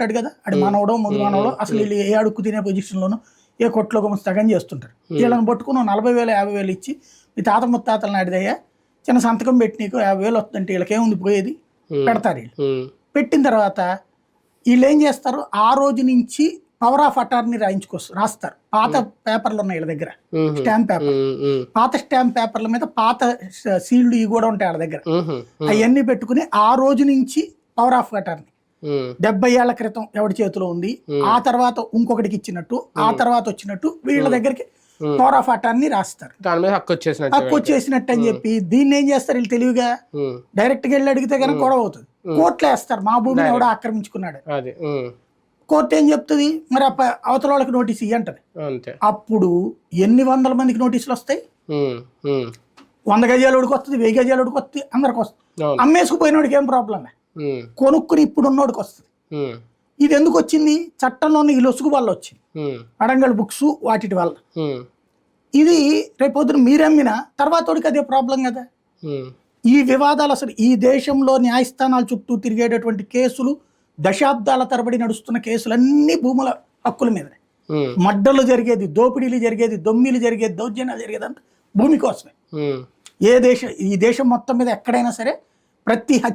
ఉంటాడు కదా? అది మనవడో ముందు మనవడో అసలు వీళ్ళు ఏ అడుక్కు తినే పొజిషన్లోనో ఏ కొట్లో గుమ్మ సగం చేస్తుంటారు. వీళ్ళని పట్టుకుని నలభై వేలు యాభై వేలు ఇచ్చి మీ తాత ముత్తాతలు నాటిదయ్యా చిన్న సంతకం పెట్టి నీకు యాభై వేలు వస్తుందంటే వీళ్ళకేముంది పోయేది? పెడతారు వీళ్ళు. పెట్టిన తర్వాత వీళ్ళు ఏం చేస్తారు? ఆ రోజు నుంచి పవర్ ఆఫ్ అటార్నీ రాయించుకొస్తారు రాస్తారు. పాత పేపర్లు ఉన్నాయి వీళ్ళ దగ్గర. స్టాంప్ పేపర్ పాత స్టాంప్ పేపర్ల మీద పాత సీల్డ్ ఇవి కూడా ఉంటాయి వాళ్ళ దగ్గర. అవన్నీ పెట్టుకుని ఆ రోజు నుంచి పవర్ ఆఫ్ అటార్నీ డెబ్బై ఏళ్ళ క్రితం ఎవడి చేతిలో ఉంది? ఆ తర్వాత ఇంకొకటికి ఇచ్చినట్టు ఆ తర్వాత వచ్చినట్టు వీళ్ళ దగ్గరికి పవర్ ఆఫ్ అటార్నీ రాస్తారు. దాని మీద హక్కు వచ్చేసినట్టు హక్కు వచ్చేసినట్టు అని చెప్పి దీన్ని ఏం చేస్తారు వీళ్ళు తెలివిగా? డైరెక్ట్గా వెళ్ళి అడిగితే కనుక గొడవ అవుతుంది. కోర్టులో వేస్తారు. మా భూమిని ఎవడో ఆక్రమించుకున్నాడు. కోర్టు ఏం చెప్తుంది? మరి అవతల వాళ్ళకి నోటీస్ ఇయ్యంటది. అంతే. అప్పుడు ఎన్ని వందల మందికి నోటీసులు వస్తాయి? వంద గజాలోడికి వస్తుంది వెయ్యి గజాలోడికి వస్తుంది అందరికి వస్తుంది. అమ్మేసుకుపోయినోడికి ఏం ప్రాబ్లం ఉమ్, కొనుక్కుని ఇప్పుడు ఉన్నోడికి వస్తుంది ఇది ఎందుకు వచ్చింది చట్టంలోని ఈ లొసుగు వల్ల వచ్చింది అడంగల్ బుక్స్ వాటి వల్ల. ఇది రేపొద్దున మీరమ్మిన తర్వాతోడికి అదే ప్రాబ్లం కదా. ఈ వివాదాలు అసలు ఈ దేశంలో న్యాయస్థానాల చుట్టూ తిరిగేటటువంటి కేసులు దశాబ్దాల తరబడి నడుస్తున్న కేసులన్నీ భూముల హక్కుల మీదనే. మడ్డలు జరిగేది దోపిడీలు జరిగేది దొమ్మిలు జరిగేది దౌర్జన్యాలు జరిగేది అంతా భూమి కోసమే. ఏ దేశం ఈ దేశం మొత్తం మీద ఎక్కడైనా సరే ప్రతి హత్య